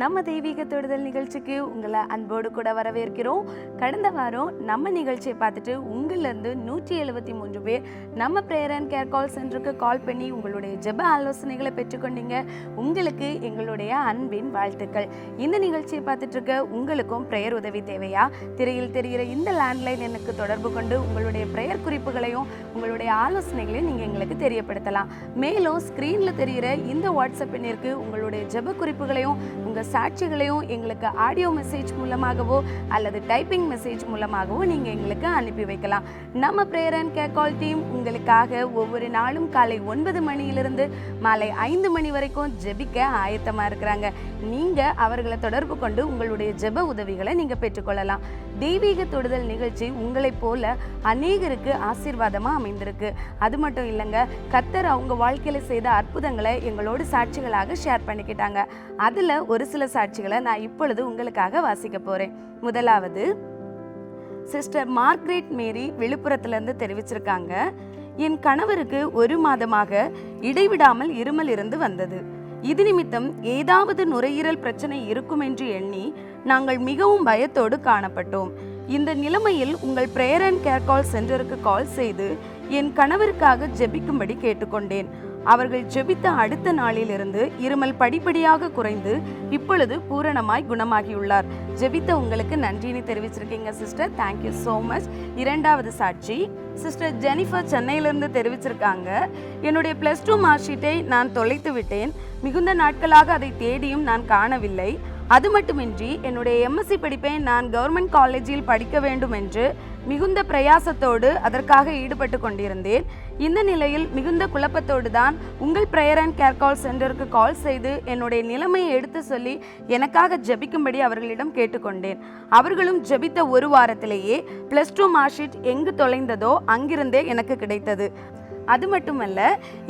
நம்ம தெய்வீக தொடுதல் நிகழ்ச்சிக்கு உங்களை அன்போடு கூட வரவேற்கிறோம். கடந்த வாரம் நம்ம நிகழ்ச்சியை பார்த்துட்டு உங்களிலிருந்து நூற்றி எழுபத்தி மூன்று பேர் நம்ம ப்ரேயர் அண்ட் கேர் கால் சென்டருக்கு கால் பண்ணி உங்களுடைய ஜெப ஆலோசனைகளை பெற்றுக்கொண்டீங்க. உங்களுக்கு எங்களுடைய அன்பின் வாழ்த்துக்கள். இந்த நிகழ்ச்சியை பார்த்துட்டு இருக்க உங்களுக்கும் ப்ரேயர் உதவி தேவையா? திரையில் தெரிகிற இந்த லேண்ட்லைன் எனக்கு தொடர்பு கொண்டு உங்களுடைய ப்ரேயர் குறிப்புகளையும் உங்களுடைய ஆலோசனைகளையும் நீங்கள் எங்களுக்கு தெரியப்படுத்தலாம். மேலும் ஸ்க்ரீனில் தெரிகிற இந்த வாட்ஸ்அப் எண்ணிற்கு உங்களுடைய ஜெப குறிப்புகளையும் உங்கள் சாட்சிகளையும் எங்களுக்கு ஆடியோ மெசேஜ் மூலமாகவோ அல்லது டைப்பிங் மெசேஜ் மூலமாகவோ நீங்கள் எங்களுக்கு அனுப்பி வைக்கலாம். நம்ம ப்ரேயர் அண்ட் கேக்கால் டீம் உங்களுக்காக ஒவ்வொரு நாளும் காலை ஒன்பது மணியிலிருந்து மாலை ஐந்து மணி வரைக்கும் ஜெபிக்க ஆயத்தமாக இருக்கிறாங்க. நீங்கள் அவர்களை தொடர்பு கொண்டு உங்களுடைய ஜெப உதவிகளை நீங்கள் பெற்றுக்கொள்ளலாம். தெய்வீக தொடுதல் நிகழ்ச்சி உங்களைப் போல அநேகருக்கு ஆசீர்வாதமாக அமைந்திருக்கு. அது மட்டும் இல்லைங்க கத்தர் அவங்க வாழ்க்கையில் செய்த அற்புதங்களை எங்களோட சாட்சிகளாக ஷேர் பண்ணிக்கிட்டாங்க. அதில் ஒரு சில சாட்சிகளை நான் இப்பொழுது உங்களுக்காக வாசிக்க போகிறேன் முதலாவது சிஸ்டர் மார்க்ரேட் மேரி விழுப்புரத்துலேருந்து தெரிவிச்சிருக்காங்க என் கணவருக்கு ஒரு மாதமாக இடைவிடாமல் இருமல் இருந்து வந்தது. இது நிமித்தம் ஏதாவது நுரையீரல் பிரச்சனை இருக்கும் என்று எண்ணி நாங்கள் மிகவும் பயத்தோடு காணப்பட்டோம். இந்த நிலைமையில் உங்கள் பிரேயர் அண்ட் கேர் கால் சென்டருக்கு கால் செய்து என் கணவருக்காக ஜெபிக்கும்படி கேட்டுக்கொண்டேன். அவர்கள் ஜெபித்த அடுத்த நாளிலிருந்து இருமல் படிப்படியாக குறைந்து இப்பொழுது பூரணமாய் குணமாகியுள்ளார். ஜெபித்த உங்களுக்கு நன்றின்னு தெரிவிச்சிருக்கீங்க sister thank you so much இரண்டாவது சாட்சி சிஸ்டர் ஜெனிஃபர் சென்னையிலிருந்து தெரிவிச்சிருக்காங்க. என்னுடைய ப்ளஸ் டூ மார்க் ஷீட்டை நான் தொலைத்து விட்டேன் மிகுந்த நாட்களாக அதை தேடியும் நான் காணவில்லை. அது மட்டுமின்றி என்னுடைய எம்எஸ்சி படிப்பை நான் கவர்மெண்ட் காலேஜில் படிக்க வேண்டும் என்று மிகுந்த பிரயாசத்தோடு அதற்காக ஈடுபட்டு கொண்டிருந்தேன். இந்த நிலையில் மிகுந்த குழப்பத்தோடு தான் உங்கள் ப்ரேயர் அண்ட் கேர் கால் சென்டருக்கு கால் செய்து என்னுடைய நிலைமையை எடுத்து சொல்லி எனக்காக ஜெபிக்கும்படி அவர்களிடம் கேட்டுக்கொண்டேன் அவர்களும் ஜெபித்த ஒரு வாரத்திலேயே ப்ளஸ் டூ மார்க்ஷீட் எங்கு தொலைந்ததோ அங்கிருந்தே எனக்கு கிடைத்தது. அது மட்டுமல்ல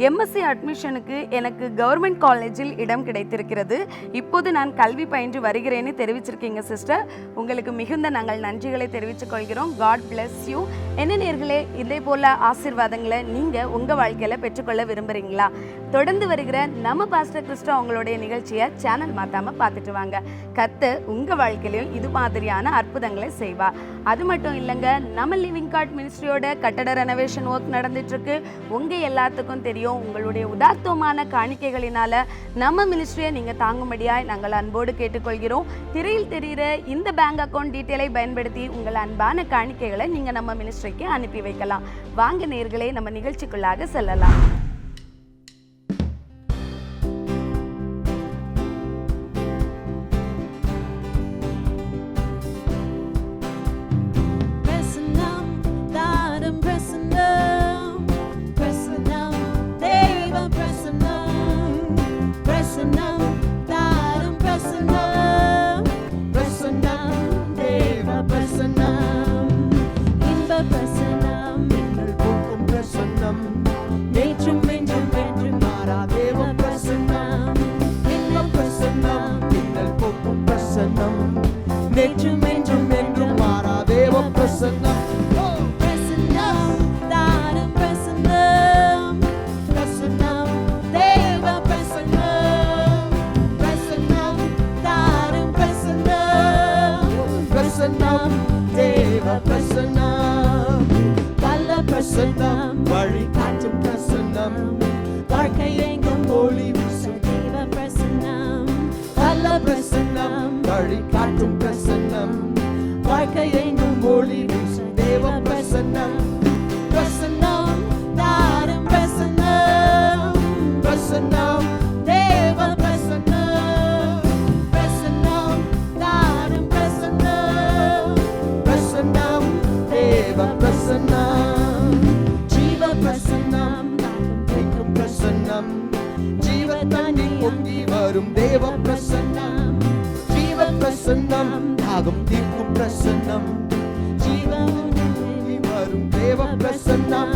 எம்எஸ்சி அட்மிஷனுக்கு எனக்கு கவர்மெண்ட் காலேஜில் இடம் கிடைத்திருக்கிறது. இப்போது நான் கல்வி பயின்று வருகிறேன்னு தெரிவிச்சிருக்கீங்க சிஸ்டர் உங்களுக்கு மிகுந்த நாங்கள் நன்றிகளை தெரிவித்துக் கொள்கிறோம். காட் பிளஸ் யூ என்ன நேர்களே இதே போல ஆசீர்வாதங்களை நீங்கள் உங்கள் வாழ்க்கையில் பெற்றுக்கொள்ள விரும்புகிறீங்களா தொடர்ந்து வருகிற நம்ம பாஸ்டர் கிறிஸ்டோ அவங்களுடைய நிகழ்ச்சியை சேனல் மாற்றாமல் பார்த்துட்டு வாங்க. கத்து உங்கள் வாழ்க்கையிலும் இது மாதிரியான அற்புதங்களை செய்வா அது மட்டும் இல்லைங்க நம்ம லிவிங் கார்ட் மினிஸ்ட்ரியோட கட்டட ரெனோவேஷன் ஒர்க் நடந்துட்டு உங்கள் எல்லாத்துக்கும் தெரியும். உங்களுடைய உதார்த்தமான காணிக்கைகளினால நம்ம மினிஸ்ட்ரியை நீங்கள் தாங்கும்படியாய் நாங்கள் அன்போடு கேட்டுக்கொள்கிறோம். திரையில் தெரிகிற இந்த பேங்க் அக்கவுண்ட் டீட்டெயிலை பயன்படுத்தி உங்கள் அன்பான காணிக்கைகளை நீங்கள் நம்ம மினிஸ்ட்ரிக்கு அனுப்பி வைக்கலாம். வாங்க நேர்களே நம்ம நிகழ்ச்சிக்குள்ளாக செல்லலாம். பிரசன்னம். வழி காட்டும் பிரசன்னம். வாழ்க்கை எங்கும் ஒளி வீசும் தேவ பிரசன்னம். பிரசன்னம் தாரும் பிரசன்னம். பிரசன்னம் தேவ பிரசன்னம். பிரசன்னம் தாரும் பிரசன்னம். பிரசன்னம் தேவ பிரசன்னம். ஜீவ பிரசன்னம் எங்கும் பிரசன்னம். ஜீவ தண்ணி பொங்கி வரும் தேவ பிரசன்னம். பிரசன்னம் தாகம் தீர்க்கும் பிரசன்னம். ஜீவம் வரும் தேவ பிரசன்னம்.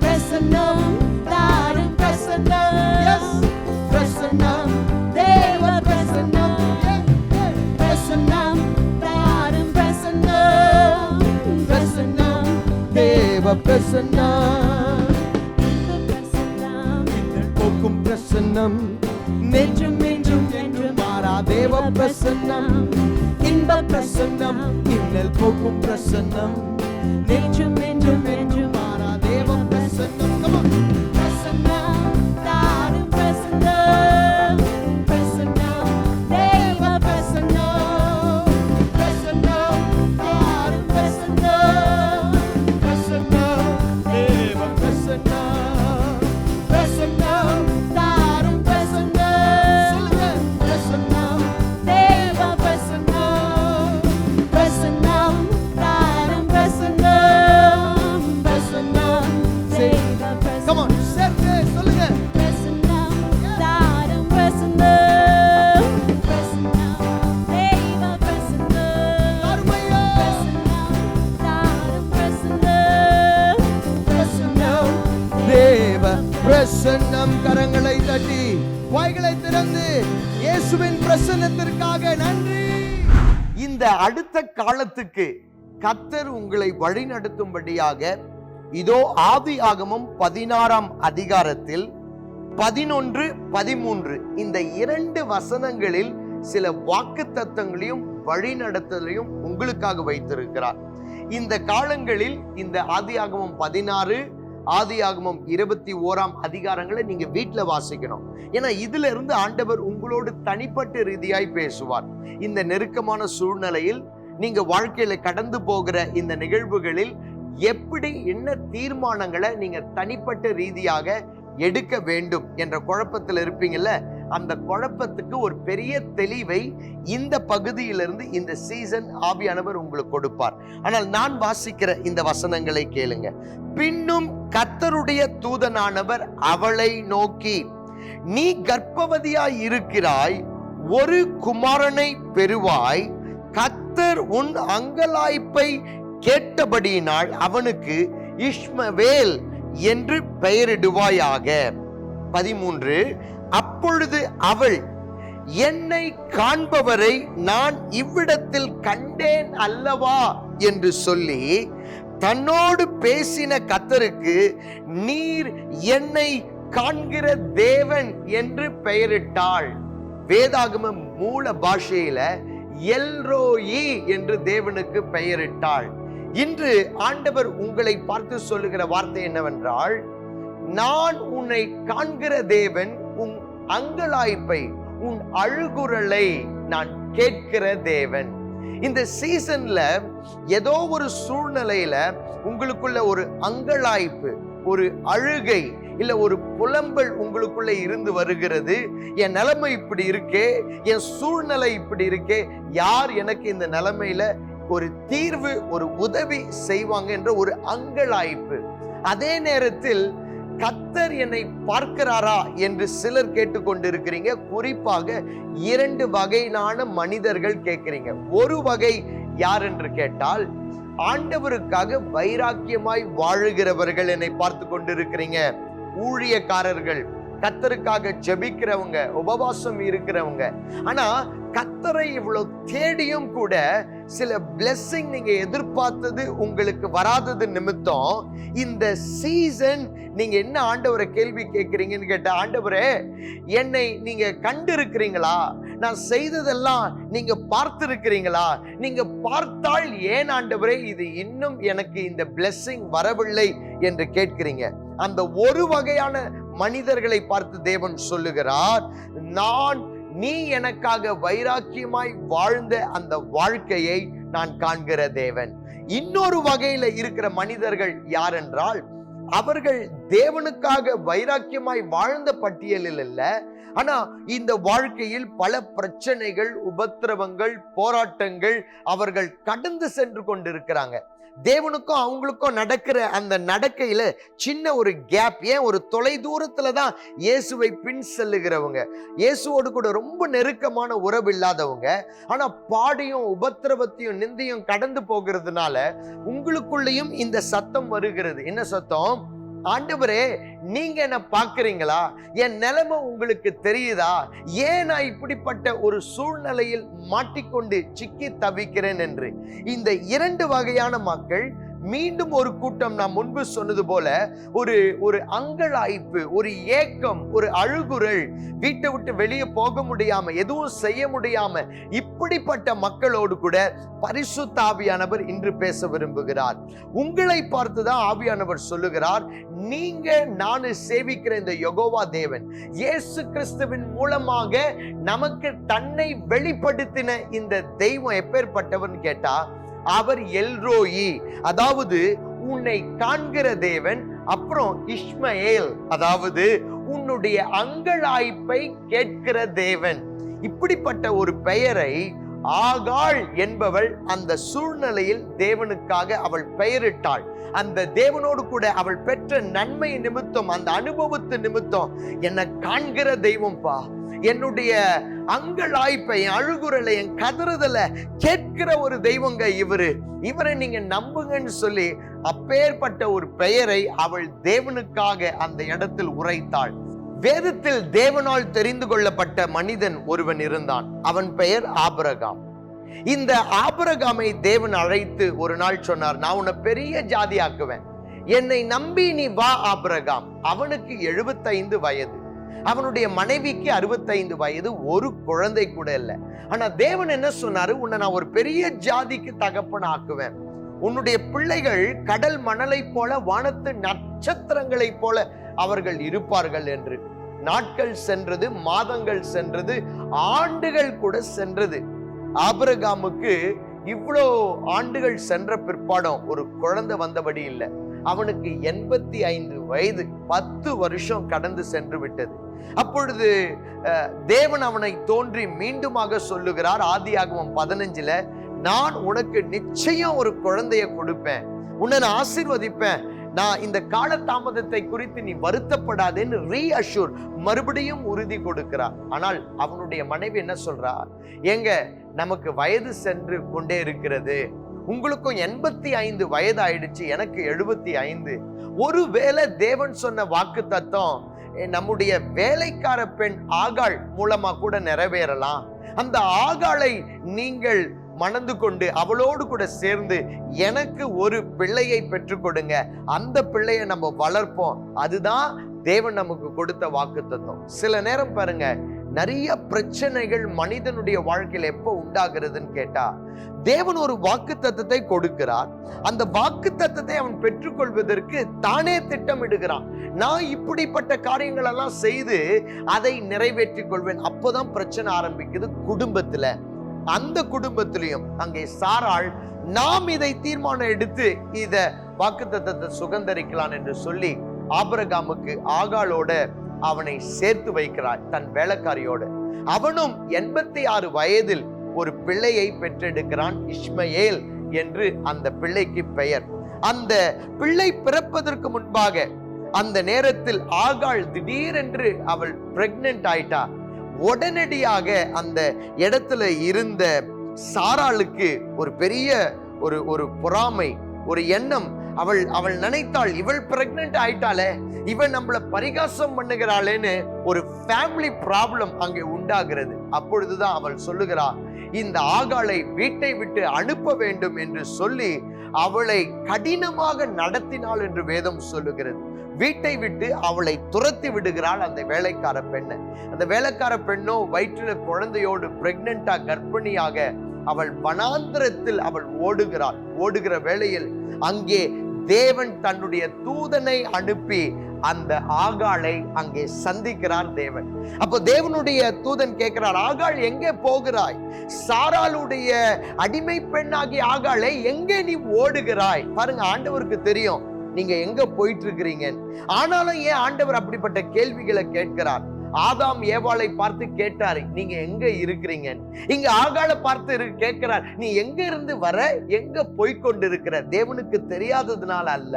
பிரசன்னம் தாரும் பிரசன்னம். பிரசன்னம் தேவ பிரசன்னம். பிரசன்னம் தாரும் பிரசன்னம். பிரசன்னம் தேவ பிரசன்னம். போக்கும் பிரசன்னம். நெஞ்சும் என்றும் மாறா தேவ பிரசன்னம். பிரசன்னம் இன்னல் போக்கும் பிரசன்னம். நேற்றும் என்றும் வாய்களை திறந்து இயேசுவின் பிரசன்னத்திற்காக நன்றி. இந்த அடுத்த காலத்துக்கு கத்தர் உங்களை வழிநடத்தும்படியாக இதோ ஆதி ஆகமும் பதினாறாம் அதிகாரத்தில் பதினொன்று பதிமூன்று இந்த இரண்டு வசனங்களில் சில வாக்கு தத்தங்களையும் வழிநடத்தலையும் உங்களுக்காக வைத்திருக்கிறார். இந்த காலங்களில் இந்த ஆதி ஆகமும் பதினாறு ஆதியாகமம் இருபத்தி ஓராம் அதிகாரங்களை நீங்க வீட்டில் வாசிக்கணும். ஏன்னா இதுல இருந்து ஆண்டவர் உங்களோடு தனிப்பட்ட ரீதியாய் பேசுவார். இந்த நெருக்கமான சூழ்நிலையில் நீங்க வாழ்க்கையில கடந்து போகிற இந்த நிகழ்வுகளில் எப்படி என்ன தீர்மானங்களை நீங்க தனிப்பட்ட ரீதியாக எடுக்க வேண்டும் என்ற குழப்பத்தில் இருப்பீங்கல்ல அந்த குழப்பத்துக்கு ஒரு பெரிய தெளிவை இந்த பகுதியிலிருந்து இந்த சீசன் ஆவியானவர் உங்களுக்கு கொடுப்பார். ஆனால் நான் வாசிக்கிற இந்த வசனங்களை கேளுங்க. பின்னும் கத்தருடைய தூதனானவர் அவளை நோக்கி நீ கர்ப்பவதியாய் இருக்கிறாய் ஒரு குமாரனை பெறுவாய் கத்தர் உன் அங்கலாய்ப்பை கேட்டபடியினால் அவனுக்கு இஷ்மவேல் என்று பெயரிடுவாயாக. பதிமூன்று அப்பொழுது அவள் என்னை காண்பவரை நான் இவ்விடத்தில் கண்டேன் அல்லவா? என்று சொல்லி தன்னோடு பேசின கத்தருக்கு நீர் என்னை காண்கிற தேவன் என்று பெயரிட்டாள். வேதாகம மூல பாஷையில எல்ரோயி என்று தேவனுக்கு பெயரிட்டாள். இன்று ஆண்டவர் உங்களை பார்த்து சொல்லுகிற வார்த்தை என்னவென்றால் நான் உன்னை காண்கிற தேவன் அங்கலாய்ப்பை உன் அழுகுரலை நான் கேட்கிற தேவன். இந்த சீசன்ல ஏதோ ஒரு சூழ்நிலையில உங்களுக்குள்ள ஒரு அங்கலாய்ப்பு ஒரு அழுகை இல்ல ஒரு புலம்பல் உங்களுக்குள்ள இருந்து வருகிறது. என் நிலைமை இப்படி இருக்கே என் சூழ்நிலை இப்படி இருக்கே யார் எனக்கு இந்த நிலைமையில ஒரு தீர்வு ஒரு உதவி செய்வாங்க என்ற ஒரு அங்கலாய்ப்பு. அதே நேரத்தில் கத்தர் என்னை பார்க்கிறாரா என்று சிலர் கேட்டுக்கொண்டிருக்கிறீங்க. குறிப்பாக இரண்டு வகையிலான மனிதர்கள் கேட்கிறீங்க. ஒரு வகை யார் என்று கேட்டால் ஆண்டவருக்காக வைராக்கியமாய் வாழுகிறவர்கள் என்னை பார்த்து கொண்டிருக்கிறீங்க. ஊழியக்காரர்கள் கத்தருக்காக ஜெபிக்கிறவங்க உபவாசம் இருக்கிறவங்க. ஆனா கத்தரை இவ்வளவு தேடியும் கூட சில பிளெஸ்ஸிங் நீங்க எதிர்பார்த்தது உங்களுக்கு வராதது நிமித்தம் இந்த சீசன் நீங்க என்ன ஆண்டவரை கேள்வி கேட்குறீங்கன்னு கேட்ட ஆண்டவரே என்னை நீங்க கண்டு இருக்கிறீங்களா நான் செய்ததெல்லாம் நீங்க பார்த்திருக்கிறீங்களா? நீங்க பார்த்தால் ஏன் ஆண்டவரே இது இன்னும் எனக்கு இந்த பிளெஸ்ஸிங் வரவில்லை என்று கேட்கிறீங்க. அந்த ஒரு வகையான மனிதர்களை பார்த்து தேவன் சொல்லுகிறார் நான் நீ எனக்காக வைராக்கியமாய் வாழ்ந்த அந்த வாழ்க்கையை நான் காண்கிற தேவன். இன்னொரு வகையில இருக்கிற மனிதர்கள் யார் என்றால் அவர்கள் தேவனுக்காக வைராக்கியமாய் வாழ்ந்த பட்டியலில் இல்ல ஆனா இந்த வாழ்க்கையில் பல பிரச்சனைகள் உபத்திரவங்கள் போராட்டங்கள் அவர்கள் கடந்து சென்று கொண்டிருக்கிறாங்க. தேவனுக்கும் அவங்களுக்கும் நடக்கிற அந்த நடக்கையில் சின்ன ஒரு கேப் ஏன் ஒரு தொலை தூரத்தில் தான் இயேசுவை பின் செல்லுகிறவங்க. இயேசுவோடு கூட ரொம்ப நெருக்கமான உறவு இல்லாதவங்க. ஆனால் பாடியும் உபத்திரவத்தையும் நிந்தையும் கடந்து போகிறதுனால உங்களுக்குள்ளேயும் இந்த சத்தம் வருகிறது. என்ன சத்தம்? ஆண்டவரே நீங்க என்ன பாக்குறீங்களா என் நிலைமை உங்களுக்கு தெரியுதா? ஏன் நான் இப்படிப்பட்ட ஒரு சூழ்நிலையில் மாட்டிக்கொண்டு சிக்கி தவிக்கிறேன் என்று? இந்த இரண்டு வகையான மக்கள் மீண்டும் ஒரு கூட்டம் நான் முன்பு சொன்னது போல ஒரு ஒரு அங்கலாய்ப்பு ஒரு ஏக்கம் ஒரு அழுகுரல் வீட்டை விட்டு வெளியே போக முடியாம எதுவும் செய்ய முடியாம இப்படிப்பட்ட மக்களோடு கூட பரிசுத்த ஆவியானவர் இன்று பேச விரும்புகிறார். உங்களை பார்த்துதான் ஆவியானவர் சொல்லுகிறார் நீங்க நான் சேவிக்கிற இந்த யகோவா தேவன் இயேசு கிறிஸ்துவின் மூலமாக நமக்கு தன்னை வெளிப்படுத்தின இந்த தெய்வம் எப்பேற்பட்டவன் கேட்டா அவர் எல்ரோயி. அதாவது உன்னை காண்கிற தேவன் அப்புறம் இஸ்மயேல். அதாவது உன்னுடைய அங்கலாய்ப்பை கேட்கிற தேவன். இப்படிப்பட்ட ஒரு பெயரை ஆகாள் என்பவள் அந்த சூழ்நிலையில் தேவனுக்காக அவள் பெயரிட்டாள். அந்த தேவனோடு கூட அவள் பெற்ற நன்மை நிமித்தம் அந்த அனுபவத்து நிமித்தம் என்னை காண்கிற தெய்வம்பா. என்னுடைய அங்கலாய்ப்பை என் அழுகுறலை என் கதறுதலை கேட்கிற ஒரு தெய்வங்க இவரு. இவரை நீங்க நம்புங்கன்னு சொல்லி அப்பேற்பட்ட ஒரு பெயரை அவள் தேவனுக்காக அந்த இடத்தில் உரைத்தாள். வேதத்தில் தேவனால் தெரிந்து கொள்ளப்பட்ட மனிதன் ஒருவன் இருந்தான். அவன் பெயர் ஆபரகாம். இந்த ஆபரகாமை தேவன் அழைத்து ஒரு நாள் சொன்னார் நான் உன்னை பெரிய ஜாதி ஆக்குவேன் என்னை நம்பி நீ வா ஆபரகாம். அவனுக்கு எழுபத்தைந்து வயது. அவனுடைய மனைவிக்கு அறுபத்தைந்து வயது ஒரு குழந்தை கூட இல்லை. ஆனா தேவன் என்ன சொன்னாரு? உன்னை நான் ஒரு பெரிய ஜாதிக்கு தகப்பன் ஆக்குவேன். உன்னுடைய பிள்ளைகள் கடல் மணலை போல வானத்து நட்சத்திரங்களை போல அவர்கள் இருப்பார்கள் என்று. நாட்கள் சென்றது மாதங்கள் சென்றது ஆண்டுகள் கூட சென்றது. ஆபிரகாமுக்கு இவ்வளோ ஆண்டுகள் சென்ற பிற்பாடும் ஒரு குழந்தை வந்தபடி இல்லை. அவனுக்கு எண்பத்தி ஐந்து வயது பத்து வருஷம் கடந்து சென்று விட்டது. அப்பொழுது தேவன் அவனை தோன்றி மீண்டுமாக சொல்லுகிறார். ஆதியாகமம் பதினஞ்சுல நான் உனக்கு நிச்சயம் ஒரு குழந்தைய கொடுப்பேன். உன்னை நான் ஆசீர்வதிப்பேன். நான் இந்த கால தாமதத்தை குறித்து நீ வருத்தப்படாதேன்னு ரீஅஷூர் மறுபடியும் உறுதி கொடுக்கிறார். ஆனால் அவனுடைய மனைவி என்ன சொல்றா? ஏங்க நமக்கு வயது சென்று கொண்டே இருக்கிறது. உங்களுக்கும் எண்பத்தி ஐந்து வயது ஆயிடுச்சு எனக்கு எழுபத்தி ஐந்து. ஒருவேளை தேவன் சொன்ன வாக்கு தத்துவம் நம்முடைய வேலைக்கார பெண் ஆகாள் மூலமா கூட நிறைவேறலாம். அந்த ஆகாளை நீங்கள் மணந்து கொண்டு அவளோடு கூட சேர்ந்து எனக்கு ஒரு பிள்ளையை பெற்றுக் கொடுங்க. அந்த பிள்ளையை நம்ம வளர்ப்போம். அதுதான் தேவன் நமக்கு கொடுத்த வாக்கு தத்துவம் சில நேரம் பாருங்க நிறைய பிரச்சனைகள் மனிதனுடைய வாழ்க்கையில் எப்போ உண்டாகிறதுன்னு கேட்டா தேவன் ஒரு வாக்கு தத்துவத்தை கொடுக்கிறார். அந்த வாக்கு தத்துவத்தை அவன் பெற்றுக்கொள்வதற்கு தானே திட்டமிடுகிறான். நான் இப்படிப்பட்ட காரியங்கள் எல்லாம் செய்து அதை நிறைவேற்றிக் கொள்வேன். அப்போதான் பிரச்சனை ஆரம்பிக்குது குடும்பத்துல. அந்த குடும்பத்திலையும் அங்கே சாராள் நாம் இதை தீர்மானம் எடுத்து இத தத்துவத்தை சுகந்தரிக்கலாம் என்று சொல்லி ஆபரகாமுக்கு ஆகாளோட அவனை சேர்த்து வைக்கிறாள் தன் வேலைக்காரியோடு. அவனும் எண்பத்தி ஆறு வயதில் ஒரு பிள்ளையை பெற்றெடுக்கிறான் இஸ்மயேல் என்று அந்த பிள்ளைக்கு பெயர். அந்த பிள்ளை பிறப்பதற்கு முன்பாக அந்த நேரத்தில் ஆகாள் திடீரென்று அவள் பிரெக்னென்ட் ஆயிட்டா. உடனடியாக அந்த இடத்துல இருந்த சாராளுக்கு ஒரு பெரிய ஒரு ஒரு பொறாமை ஒரு எண்ணம் அவள் அவள் நினைத்தாள் இவள் பிரெக்னென்ட் ஆயிட்டாளே இவன் நம்மள பரிகாசம் பண்ணுகிறாளேன்னு ஒரு ஃபேமிலி ப்ராப்ளம் அங்கே உண்டாகிறது. அப்பொழுதுதான் அவள் சொல்லுகிறாள் இந்த ஆகாளை வீட்டை விட்டு அனுப்ப வேண்டும் என்று சொல்லி அவளை கடினமாக நடத்தினாள் என்று வேதம் சொல்லுகிறது. வீட்டை விட்டு அவளை துரத்தி விடுகிறாள் அந்த வேலைக்கார பெண்ணை. அந்த வேலைக்கார பெண்ணோ வயிற்றில குழந்தையோடு பிரெக்னண்டா கர்ப்பிணியாக அவள் வனாந்திரத்தில் அவள் ஓடுகிறாள். ஓடுகிற வேளையில் அங்கே தேவன் தன்னுடைய தூதனை அனுப்பி அந்த ஆகாளை அங்கே சந்திக்கிறார் தேவன். அப்போ தேவனுடைய தூதன் கேட்கிறார் ஆகாள் எங்கே போகிறாய்? சாராளுடைய அடிமை பெண்ணாகிய ஆகாளை எங்கே நீ ஓடுகிறாய்? பாருங்க ஆண்டவருக்கு தெரியும் நீங்க எங்க போயிட்டு இருக்கிறீங்க ஆனாலும் ஏன் ஆண்டவர் அப்படிப்பட்ட கேள்விகளை கேட்கிறார்? ஆதாம் ஏவாளை பார்த்து கேட்டாரு நீங்க எங்க இருக்கிறீங்க? இங்க ஆகால பார்த்து இரு- கேட்கிறார் நீ எங்க இருந்து வர? எங்க போய்க்கொண்டு இருக்கிற தேவனுக்கு தெரியாததுனால அல்ல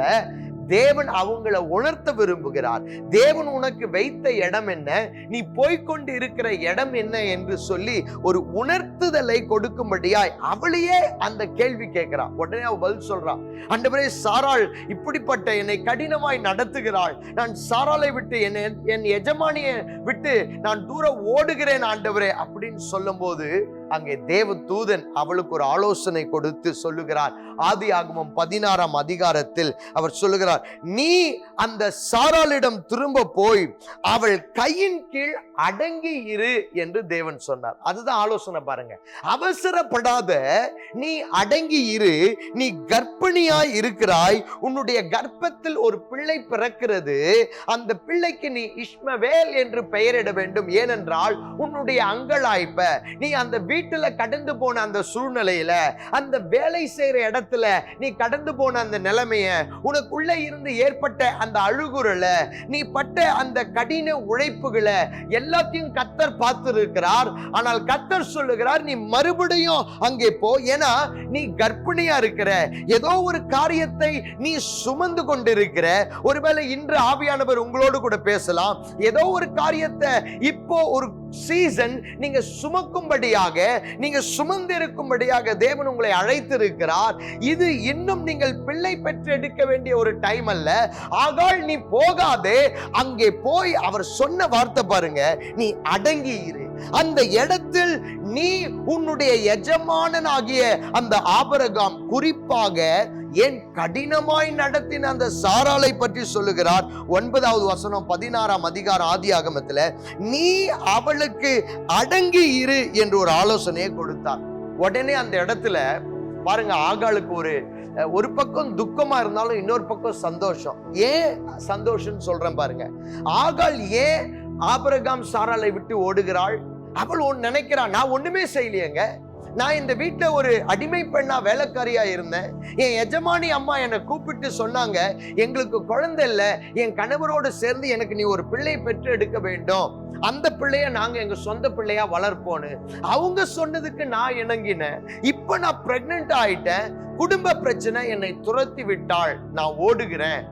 தேவன் அவங்கள உணர்த்த விரும்புகிறார். தேவன் உனக்கு வைத்த இடம் என்ன? நீ போய்க்கொண்டு இருக்கிற இடம் என்ன என்று சொல்லி ஒரு உணர்த்துதலை கொடுக்கும்படியாய் அவளையே அந்த கேள்வி கேட்கிறான். உடனே அவள் பதில் சொல்றான். அண்டவரே சாராள் இப்படிப்பட்ட என்னை கடினமாய் நடத்துகிறாள். நான் சாராளை விட்டு என்னை என் எஜமானியை விட்டு நான் தூரம் ஓடுகிறேன் ஆண்டவரே அப்படின்னு சொல்லும்போது அங்கே தேவ தூதன் அவளுக்கு ஒரு ஆலோசனை கொடுத்து சொல்லுகிறார். ஆதி ஆகமம் பதினாறாம் அதிகாரத்தில் அவர் சொல்லுகிறார் நீ அந்த சாராளிடம் திரும்ப போய் அவள் கையின் கீழ் அடங்கி இரு என்று தேவன் சொன்னார். அதுதான் ஆலோசனை பாருங்க. அவசரப்படாத நீ அடங்கி இரு நீ கர்ப்பிணியாய் இருக்கிறாய் உன்னுடைய கர்ப்பத்தில் ஒரு பிள்ளை பிறக்கிறது அந்த பிள்ளைக்கு நீ இஷ்மவேல் என்று பெயரிட வேண்டும். ஏனென்றால் உன்னுடைய அங்கலாய்ப்ப நீ அந்த வீட்டுல கடந்து போன அந்த சூழ்நிலையில அந்த வேலை செய்யற இடத்துல நீ கடந்து போன அந்த நிலைமைய உனக்குள்ள இருந்து ஏற்பட்ட அந்த அழுகுறல நீ பட்ட அந்த கடின உழைப்புகளை எல்லாத்தையும் கத்தர் பார்த்துருக்கிறார். ஆனால் கத்தர் சொல்லுகிறார் நீ மறுபடியும் அங்கே போ. ஏன்னா நீ கர்ப்பிணியா இருக்கிற ஏதோ ஒரு காரியத்தை நீ சுமந்து கொண்டிருக்கிற. ஒருவேளை இன்று ஆவியானவர் உங்களோடு கூட பேசலாம். ஏதோ ஒரு காரியத்தை இப்போ ஒரு சீசன் நீங்க சுமக்கும்படியாக நீங்க சுமந்திருக்கும்படியாக தேவன் உங்களை அழைத்திருக்கிறார். இது இன்னும் நீங்கள் பிள்ளை பெற்று எடுக்க வேண்டிய ஒரு டைம் அல்ல. ஆகால் நீ போகாதே. அங்கே போய் அவர் சொன்ன வார்த்தை பாருங்க. நீ அடங்கி இரு. அந்த இடத்தில் நீ உன்னுடைய எஜமானனாகிய அந்த ஆபரகாம் குறிப்பாக ஏன் கடினமாய் நடத்தின அந்த சாராலை பற்றி சொல்லுகிறார்? ஒன்பதாவது வசனம் பதினாறாம் அதிகாரம் ஆதி ஆகமத்தில் நீ அவளுக்கு அடங்கி இரு என்று ஒரு ஆலோசனையை கொடுத்தார். உடனே அந்த இடத்துல பாருங்க ஆகாளுக்கு ஒரு ஒரு பக்கம் துக்கமா இருந்தாலும் இன்னொரு பக்கம் சந்தோஷம். ஏன் சந்தோஷம்னு சொல்றேன் பாருங்க. ஆகாள் ஏன் ஆபரகாம் சாராலை விட்டு ஓடுகிறாள்? அவள் ஒன்னு நினைக்கிறா நான் ஒண்ணுமே செய்யலையேங்க. நான் இந்த வீட்டில் ஒரு அடிமை பெண்ணா வேலைக்காரியா இருந்தேன். என் எஜமானி அம்மா என்னை கூப்பிட்டு சொன்னாங்க எங்களுக்கு குழந்தை இல்லை என் கணவரோடு சேர்ந்து எனக்கு நீ ஒரு பிள்ளை பெற்று எடுக்க வேண்டும். அந்த பிள்ளைய நாங்க எங்க சொந்த பிள்ளையா வளர்ப்போன்னு. அவங்க சொன்னதுக்கு நான் இணங்கினேன். இப்ப நான் பிரெக்னென்ட் ஆயிட்டேன். குடும்ப பிரச்சனை என்னை துரத்தி விட்டாள். நான் ஓடுகிறேன்.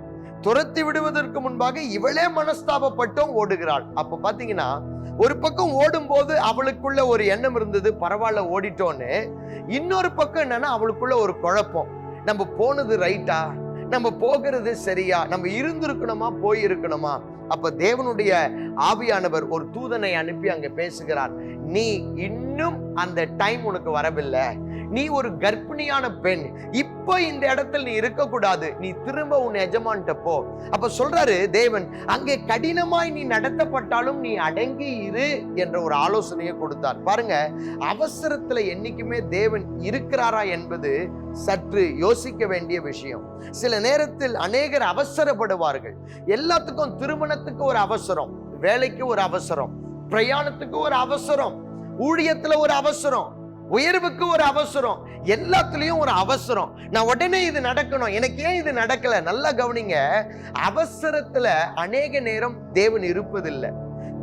துரத்தி விடுவதற்கு முன்பாக இவளே மனஸ்தாபப்பட்டும் ஓடுகிறாள். அப்ப பாத்தீங்கன்னா ஒரு பக்கம் ஓடும்போது அவளுக்குள்ள ஒரு எண்ணம் இருந்தது பரவாயில்ல ஓடிட்டோன்னு. இன்னொரு பக்கம் என்னன்னா அவளுக்குள்ள ஒரு குழப்பம். நம்ம போனது ரைட்டா நம்ம போகிறது சரியா? நம்ம இருந்திருக்கணுமா? போயிருக்கணுமா? அப்ப தேவனுடைய ஆவியானவர் ஒரு தூதனை அனுப்பி அங்க பேசுகிறார். நீ இன்னும் அந்த டைம் உனக்கு வரவில்லை. நீ ஒரு கர்ப்பிணியான பெண். இப்போ இந்த இடத்துல நீ இருக்கக்கூடாது. நீ திரும்ப உன் எஜமான்கிட்ட போ. அப்ப சொல்றாரு தேவன் அங்கே கடினமாய் நீ நடத்தப்பட்டாலும் நீ அடங்கி இரு என்ற ஒரு ஆலோசனையை கொடுத்தார். பாருங்க அவசரத்துல என்னைக்குமே தேவன் இருக்கிறாரா என்பது சற்று யோசிக்க வேண்டிய விஷயம். சில நேரத்தில் அநேகர் அவசரப்படுவார்கள். எல்லாத்துக்கும் திருமணத்துக்கு ஒரு அவசரம் வேலைக்கு ஒரு அவசரம் பிரயாணத்துக்கு ஒரு அவசரம் ஊழியத்துல ஒரு அவசரம் உயர்வுக்கு ஒரு அவசரம். எல்லாத்துலேயும் ஒரு அவசரம். நான் உடனே இது நடக்கணும். எனக்கு ஏன் இது நடக்கல? நல்லா கவனிங்க. அவசரத்துல அநேக நேரம் தேவன் இருப்பதில்லை.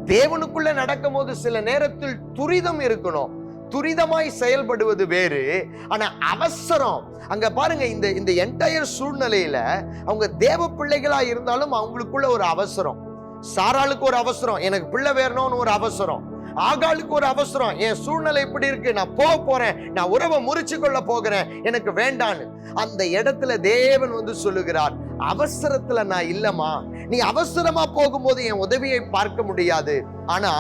தேவனுக்குள்ள நடக்கும்போது சில நேரத்தில் துரிதம் இருக்கணும். துரிதமாய் செயல்படுவது வேறு. ஆனா அவசரம். அங்க பாருங்க இந்த இந்த என்டையர் சூழ்நிலையில அவங்க தேவ பிள்ளைகளா இருந்தாலும் அவங்களுக்குள்ள ஒரு அவசரம். சாராளுக்கு ஒரு அவசரம். எனக்கு பிள்ளை வேறணும்னு ஒரு அவசரம். ஆகாளுக்கு ஒரு அவசரம் என் சூழ்நிலை இப்படி இருக்கு நான் போக போறேன் நான் உறவை முறிச்சு கொள்ள போகிறேன் எனக்கு வேண்டான்னு. அந்த இடத்துல தேவன் வந்து சொல்லுகிறார் அவசரத்துல நான் இல்லம்மா நீ அவசரமா போகும்போது என் உதவியை பார்க்க முடியாது. ஆனா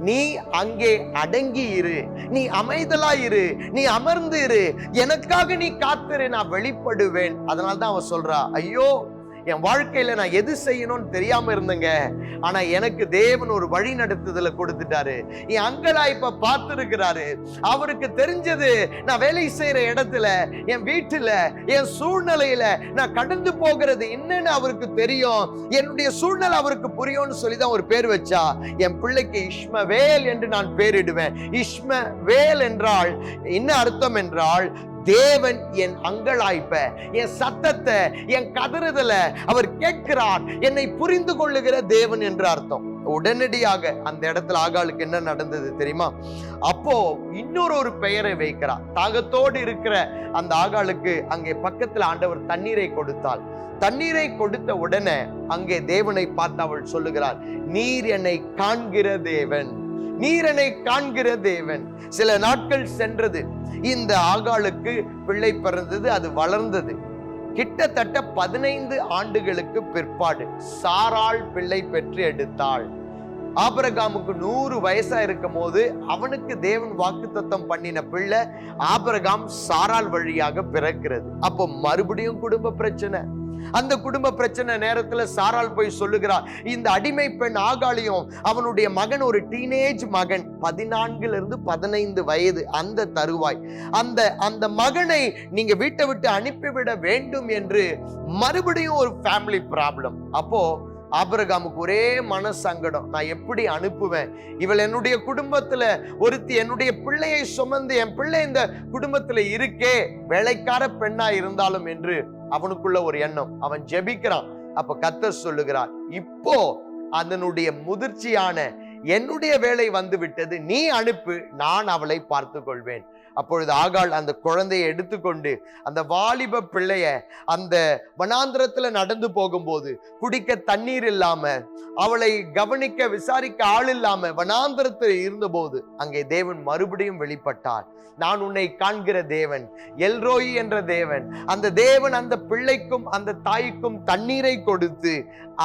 நீ அங்கே அடங்கி இரு நீ அமைதலா இரு நீ அமர்ந்து இரு எனக்காக நீ காத்திரு நான் வெளிப்படுவேன். அதனால தான் அவன் சொல்றா ஐயோ என் வாழ்க்கையில நான் எது செய்யணும்னு தெரியாம இருந்தேங்க. ஆனா எனக்கு தேவன் ஒரு வழி நடத்துதல கொடுத்துட்டாரு. என் அங்கலா இப்ப பார்த்திருக்கிறாரு. அவருக்கு தெரிஞ்சது நான் வேலை செய்யற இடத்துல என் வீட்டுல என் சூழ்நிலையில நான் கடந்து போகிறது என்னன்னு அவருக்கு தெரியும். என்னுடைய சூழ்நிலை அவருக்கு புரியும்னு சொல்லி தான் ஒரு பேர் வச்சா. என் பிள்ளைக்கு இஷ்மவேல் என்று நான் பேரிடுவேன். இஷ்மவேல் என்றால் என்ன அர்த்தம் என்றால் தேவன் என் அங்கலாய்ப்ப என் சத்தத்தை என் கதறுதல அவர் கேட்கிறார். என்னை புரிந்து கொள்ளுகிற தேவன் என்று அர்த்தம். உடனடியாக அந்த இடத்துல ஆகாளுக்கு என்ன நடந்தது தெரியுமா? அப்போ இன்னொரு ஒரு பெயரை வைக்கிறார். தாகத்தோடு இருக்கிற அந்த ஆகாளுக்கு அங்கே பக்கத்துல ஆண்டவர் தண்ணீரை கொடுத்தாள். தண்ணீரை கொடுத்த உடனே அங்கே தேவனை பார்த்து அவள் சொல்லுகிறார் நீர் என்னை காண்கிற தேவன். நீரனை காண்கிற தேவன். சில நாட்கள் சென்றது. இந்த ஆகாளுக்கு பிள்ளை பிறந்தது அது வளர்ந்தது. கிட்டத்தட்ட பதினைந்து ஆண்டுகளுக்கு பிற்பாடு சாராள் பிள்ளை பெற்று எடுத்தாள். ஆபரகாமுக்கு நூறு வயசா இருக்கும் போது அவனுக்கு தேவன் வாக்குத்தத்தம் பண்ணின பிள்ளை ஆபரகாம் சாராள் வழியாக பிறக்கிறது. அப்போ மறுபடியும் குடும்ப பிரச்சனை. அந்த குடும்ப பிரச்சனை நேரத்துல சாரால் போய் சொல்லுகிறார். இந்த அடிமை பெண் ஆகாளியும் அவனுடைய மகன் ஒரு டீனேஜ் மகன் பதினான்குல இருந்து பதினைந்து வயது அந்த தருவாய். அந்த அந்த மகனை நீங்க வீட்டை விட்டு அனுப்பிவிட வேண்டும் என்று மறுபடியும் ஒரு ஃபேமிலி ப்ராப்ளம் அப்போ ஆபிரகாமுக்கு ஒரே மன சங்கடம். நான் எப்படி அனுப்புவேன்? இவள் என்னுடைய குடும்பத்துல ஒருத்தி என்னுடைய பிள்ளையை சுமந்து என் பிள்ளை இந்த குடும்பத்துல இருக்கே வேலைக்கார பெண்ணா இருந்தாலும் என்று அவனுக்குள்ள ஒரு எண்ணம். அவன் ஜெபிக்கிறான். அப்ப கத்தர் சொல்லுகிறார் இப்போ அதனுடைய முதிர்ச்சியான என்னுடைய வேலை வந்து விட்டது. நீ அனுப்பு நான் அவளை பார்த்து கொள்வேன் அப்பொழுது ஆகாள் அந்த குழந்தையை எடுத்துக்கொண்டு அந்த வாலிப பிள்ளைய அந்த வனாந்திரத்துல நடந்து போகும்போது குடிக்க தண்ணீர் இல்லாம அவளை கவனிக்க விசாரிக்க ஆள் இல்லாம வனாந்திரத்தில் இருந்தபோது அங்கே தேவன் மறுபடியும் வெளிப்பட்டார். நான் உன்னை காண்கிற தேவன் எல்ரோயி என்ற தேவன். அந்த தேவன் அந்த பிள்ளைக்கும் அந்த தாய்க்கும் தண்ணீரை கொடுத்து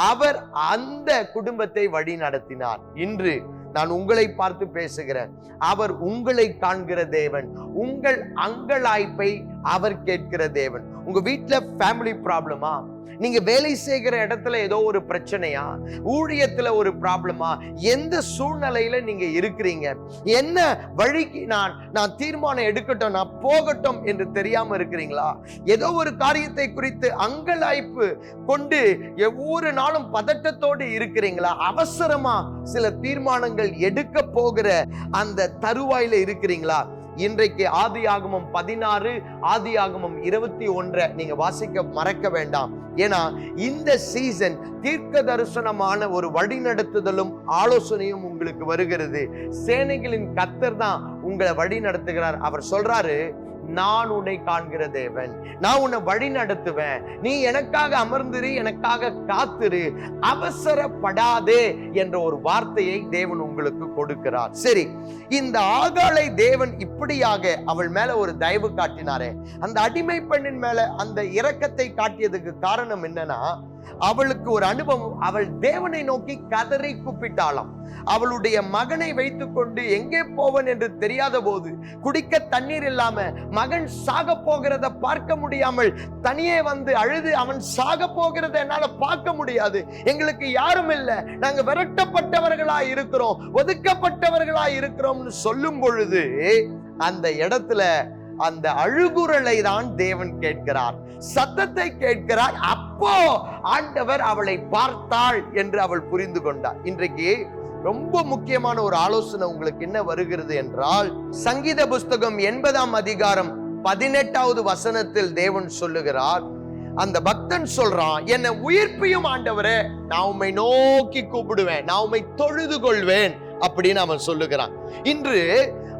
அவர் அந்த குடும்பத்தை வழி நடத்தினார். இன்று நான் உங்களை பார்த்து பேசுகிறேன். அவர் உங்களை காண்கிற தேவன். உங்கள் அங்கலாய்ப்பை அவர் கேட்கிற தேவன். உங்க வீட்டில் ஃபேமிலி ப்ராப்ளமா நீங்க வேலை செய்கிற இடத்துல ஏதோ ஒரு பிரச்சனையா? ஊழியத்துல ஒரு ப்ராப்ளமா எந்த சூழ்நிலையில நீங்க இருக்கிறீங்க? என்ன வழிக்கு நான் நான் தீர்மானம் எடுக்கட்டும் நான் போகட்டும் என்று தெரியாம இருக்கிறீங்களா? ஏதோ ஒரு காரியத்தை குறித்து அங்கலாய்ப்பு கொண்டு ஒவ்வொரு நாளும் பதட்டத்தோடு இருக்கிறீங்களா? அவசரமா சில தீர்மானங்கள் எடுக்க போகிற அந்த தருவாயில இருக்கிறீங்களா? இன்றைக்கு ஆதி ஆகமம் பதினாறு ஆதி ஆகமம் இருபத்தி ஒன்றை நீங்க வாசிக்க மறக்க வேண்டாம். ஏன்னா இந்த சீசன் தீர்க்க தரிசனமான ஒரு வழிநடத்துதலும் ஆலோசனையும் உங்களுக்கு வருகிறது. சேனைகளின் கத்தர் தான் உங்களை வழி நடத்துகிறார் அவர் சொல்றாரு நான் உன்னை காண்கிற தேவன். நான் உன்னை வழி நடத்துவேன். நீ எனக்காக அமர்ந்திரு எனக்காக காத்திரு. அவசரப்படாதே என்ற ஒரு வார்த்தையை தேவன் உங்களுக்கு கொடுக்கிறார். சரி இந்த ஆகாளை தேவன் இப்படியாக அவள் மேல ஒரு தயவு காட்டினாரே. அந்த அடிமை பெண்ணின் மேல அந்த இரக்கத்தை காட்டியதுக்கு காரணம் என்னன்னா அவளுக்கு ஒரு அனுபவம். அவள் தேவனை நோக்கி கதறி கூப்பிட்டாளாம். அவளுடைய மகனை வைத்துக்கொண்டு எங்கே போவன் என்று தெரியாத போது குடிக்க தண்ணீர் இல்லாம மகன் சாக போகிறத பார்க்க முடியாமல் தனியே வந்து அழுது அவன் சாக போகிறத என்னால பார்க்க முடியாது. எங்களுக்கு யாரும் இல்லை. நாங்க விரட்டப்பட்டவர்களா இருக்கிறோம் ஒதுக்கப்பட்டவர்களா இருக்கிறோம்னு சொல்லும் பொழுது அந்த இடத்துல அந்த அழுகுரலை தான் தேவன் கேட்கிறார். சத்தத்தை கேட்கிறார். அப்போ ஆண்டவர் அவளை பார்த்தாள் என்று அவள் புரிந்து கொண்டார் இன்றைக்கு ரொம்ப முக்கியமான ஒரு ஆலோசனை உங்களுக்கு என்ன வருகிறது என்றால் சங்கீத புஸ்தகம் எண்பதாம் அதிகாரம் பதினெட்டாவது வசனத்தில் தேவன் சொல்லுகிறார். அந்த பக்தன் சொல்றான் என்னை உயிர்ப்பியும் ஆண்டவரே நான் உம்மை நோக்கி கூப்பிடுவேன் நான் உம்மை தொழுது கொள்வேன் அப்படின்னு அவன் சொல்லுகிறான். இன்று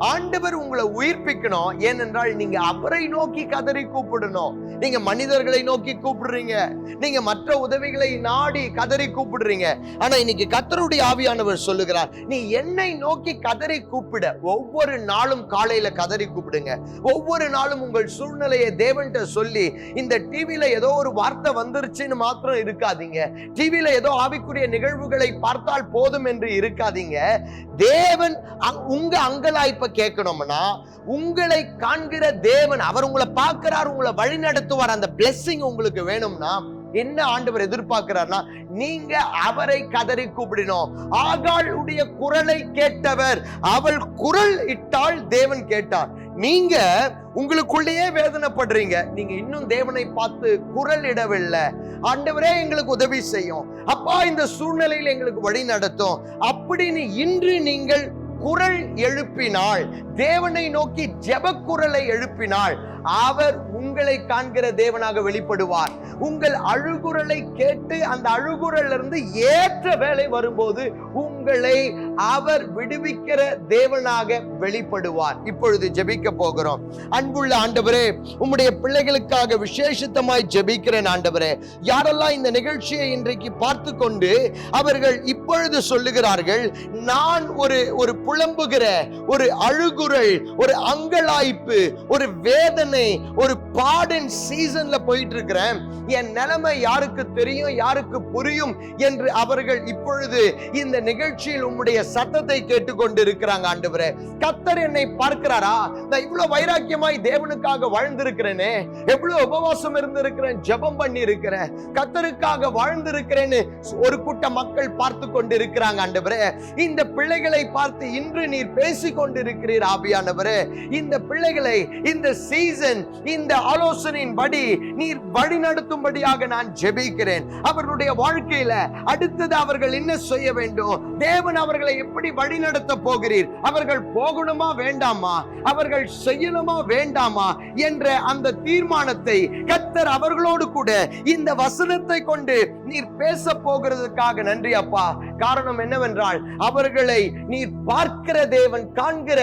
ஆண்டவர் உங்களை உயிர்ப்பிக்கணும். ஏனென்றால் நீங்க அவரை நோக்கி கதறி கூப்பிடணும். நீங்க மனிதர்களை நோக்கி கூப்பிடுறீங்க. நீங்க மற்ற உதவிகளை நாடி கதறி கூப்பிடுறீங்க. ஆனா இன்னைக்கு கத்தருடைய ஆவியானவர் சொல்லுகிறார் நீ என்னை நோக்கி கதறி கூப்பிட. ஒவ்வொரு நாளும் காலையில கதறி கூப்பிடுங்க. ஒவ்வொரு நாளும் உங்கள் சூழ்நிலையை தேவன்கிட்ட சொல்லி இந்த டிவில ஏதோ ஒரு வார்த்தை வந்துருச்சுன்னு மாத்திரம் இருக்காதீங்க. டிவில ஏதோ ஆவிக்குரிய நிகழ்வுகளை பார்த்தால் போதும் என்று இருக்காதீங்க. தேவன் உங்க அங்கலாய்ப்பை கேட்கணும்னா உங்களை காண்கிற தேவன் அவர் உங்களை பார்க்கிறார் உங்களை வழி நடத்துவார் அந்த பிளெஸ்ஸிங் உங்களுக்கு வேணும்னா என்ன ஆண்டவர் எதிர்பார்க்கிறார்னா நீங்க அவரை கதறி கூப்பிடணும். ஆகாளுடைய குரலை கேட்டவர் அவள் குரல் இட்டால் தேவன் கேட்டார். நீங்க உங்களுக்குள்ளேயே வேதனைப்படுறீங்க. நீங்க இன்னும் தேவனை பார்த்து குரல் இடவில்லை. ஆண்டவரே எங்களுக்கு உதவி செய்யும். அப்பா இந்த சூழ்நிலையில் எங்களுக்கு வழி நடத்தும். அப்படின்னு இன்று நீங்கள் குரல் எழுப்பினாள். தேவனை நோக்கி ஜெப குரலை எழுப்பினாள். அவர் உங்களை காண்கிற தேவனாக வெளிப்படுவார். உங்கள் அழுகுரலை கேட்டு அந்த அழுகுரல்ல இருந்து ஏற்ற வேலை வரும்போது உங்களை அவர் விடுவிக்கிற தேவனாக வெளிப்படுவார். இப்பொழுது ஜெபிக்க போகிறோம். அன்புள்ள ஆண்டவரே உம்முடைய பிள்ளைகளுக்காக விசேஷித்தமாய் ஜெபிக்கிறேன் ஆண்டவரே. யாரெல்லாம் இந்த நிகழ்ச்சியை இன்றைக்கு பார்த்து கொண்டு அவர்கள் இப்பொழுது சொல்லுகிறார்கள் நான் ஒரு ஒரு புலம்புகிற ஒரு அழுகுரல் ஒரு அங்கலாய்ப்பு ஒரு வேதனை ஒரு பாடன் சீசன்ல போயிட்டு இருக்கிறேன் என் நிலைமை யாருக்கு தெரியும் யாருக்கு புரியும் என்று அவர்கள் இப்பொழுது இந்த நிகழ்ச்சியில் உம்முடைய சத்தத்தை கேட்டுக்கொண்டு இருக்கிறாங்க ஆண்டவரே. கத்தர் என்னை பார்க்கிறாரா? நான் இவ்வளவு வைராக்கியமாய் தேவனுக்காக வாழ்ந்திருக்கிறேனே. எவ்வளவு உபவாசம் இருந்திருக்கிறேன் ஜெபம் பண்ணி இருக்கிறேன் கத்தருக்காக வாழ்ந்திருக்கிறேன்னு ஒரு கூட்ட மக்கள் பார்த்து கொண்டு இருக்கிறாங்க ஆண்டவரே. இந்த பிள்ளைகளை பார்த்து இன்று நீர் பேசிக் கொண்டிருக்கிறீர் ஆவியானவரே. இந்த பிள்ளைகளை இந்த சீசன் இந்த ஆலோசனையின் படி நீர் வழிநடத்தும்படியாக நான் ஜெபிக்கிறேன். அவர்களுடைய வாழ்க்கையில அடுத்தது அவர்கள் என்ன செய்ய வேண்டும்? தேவன் அவர்களை எப்படி வழிநடத்த போகிறீர்? அவர்கள் போகணுமா வேண்டாமா? அவர்கள் செய்யணுமா வேண்டாமா? என்ற அந்த தீர்மானத்தை கத்தர் அவர்களோடு கூட இந்த வசனத்தை கொண்டு நீர் பேச போகிறதுக்காக நன்றி அப்பா. காரணம் என்னவென்றால் அவர்களை நீர் பார்க்கிற தேவன் காண்கிற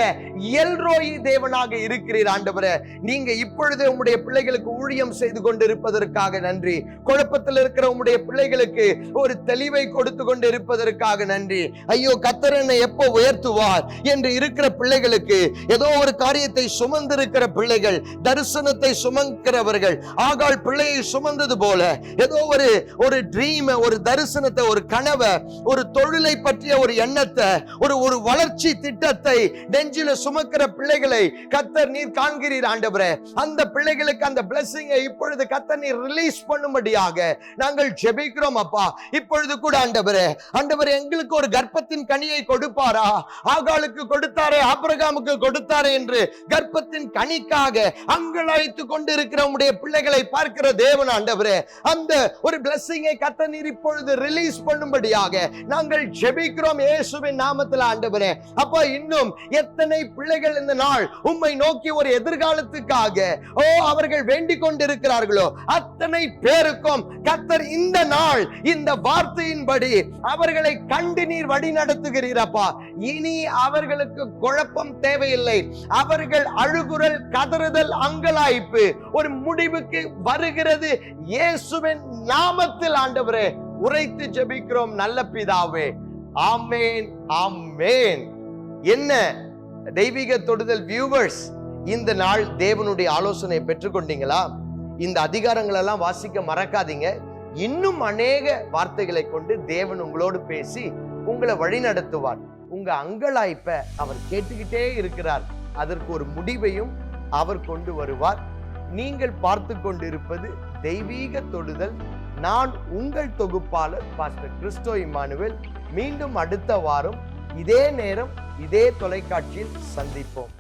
எல்ரோயி தேவனாக இருக்கிறீர் ஆண்டவரே. நீங்க இப்பொழுது உங்களுடைய பிள்ளைகளுக்கு ஊழியம் செய்து கொண்டிருப்பதற்காக நன்றி. குழப்பத்தில் இருக்கிற உங்களுடைய பிள்ளைகளுக்கு ஒரு தெளிவை கொடுத்து கொண்டு இருப்பதற்காக நன்றி. ஐயோ கத்தர் என்னை எப்போ உயர்த்துவார் என்று இருக்கிற பிள்ளைகளுக்கு ஏதோ ஒரு காரியத்தை சுமந்திருக்கிற பிள்ளைகள் தரிசனத்தை சுமக்கிறவர்கள் ஆகால் பிள்ளையை சுமந்தது போல ஏதோ ஒரு ஒரு ட்ரீம் ஒரு தரிசனத்தை ஒரு கனவை ஒரு தொழிலை பற்றிய ஒரு எண்ணத்தை ஒரு ஒரு வளர்ச்சி திட்டத்தை நெஞ்சில சுமக்கிற பிள்ளைகளை கத்தர் நீர் காண்கிறீர் ஆண்டவரே. அந்த பிள்ளைகளுக்கு அந்த பிளஸிங்கை இப்பொழுது கத்தர் நீர் ரிலீஸ் பண்ணும்படியாக நாங்கள் ஜெபிக்கிறோம் அப்பா. இப்பொழுது கூட ஆண்டவரே ஆண்டவர் எங்களுக்கு ஒரு கர்ப்பத்தின் கனியை கொடுப்பாரா? ஆகாலுக்கு கொடுத்தாரே ஆபிரகாமுக்கு கொடுத்தாரே என்று கர்ப்பத்தின் கனிக்காக அங்கலாய்த்து கொண்டு இருக்கிற உம்முடைய பிள்ளைகளை பார்க்கிற தேவன் ஆண்டவரே. அந்த ஒரு பிளஸிங்கை கத்த நீர் இப்பொழுது ரிலீஸ் பண்ணும்படியாக நாங்கள் ஜெபிக்கிறோம் இயேசுவின் நாமத்தில் ஆண்டவரே. அப்பா இன்னும் எத்தனை பிள்ளைகள் இந்த நாள் உம்மை நோக்கி ஒரு எதிர்காலத்துக்காக ஓ அவர்கள் வேண்டிக் கொண்டிருக்கிறார்களோ அத்தனை பேருக்கும் கத்தர் இந்த நாள் இந்த வார்த்தையின்படி அவர்களை கண்டு நீர் வழி நடத்துகிறீரப்பா இனி அவர்களுக்கு குழப்பம் தேவையில்லை. அவர்கள் அழுகுரல் கதறுதல் அங்கலாய்ப்பு ஒரு முடிவுக்கு வருகிறது. இயேசுவின் நாமத்தில் ஆண்டவரே. உரைத்து ஜெபிக்கிறோம் நல்ல பிதாவே. ஆமேன் ஆமேன். என்ன தெய்வீக தொடுதல் வியூவர்ஸ் இந்த நாள் தேவனுடைய ஆலோசனை பெற்றுக்கொண்டீங்களா? இந்த அதிகாரங்கள் எல்லாம் வாசிக்க மறக்காதீங்க. இன்னும் அநேக வார்த்தைகளை கொண்டு தேவன் உங்களோடு பேசி உங்களை வழி நடத்துவார் உங்க அங்கலாய்ப்ப அவர் கேட்டுக்கிட்டே இருக்கிறார். அதற்கு ஒரு முடிவையும் அவர் கொண்டு வருவார். நீங்கள் பார்த்து கொண்டிருப்பது தெய்வீக தொடுதல் நான் உங்கள் தொகுப்பாளர் பாஸ்டர் கிறிஸ்டோ இமானுவேல் மீண்டும் அடுத்த வாரம் இதே நேரம் இதே தொலைக்காட்சியில் சந்திப்போம்.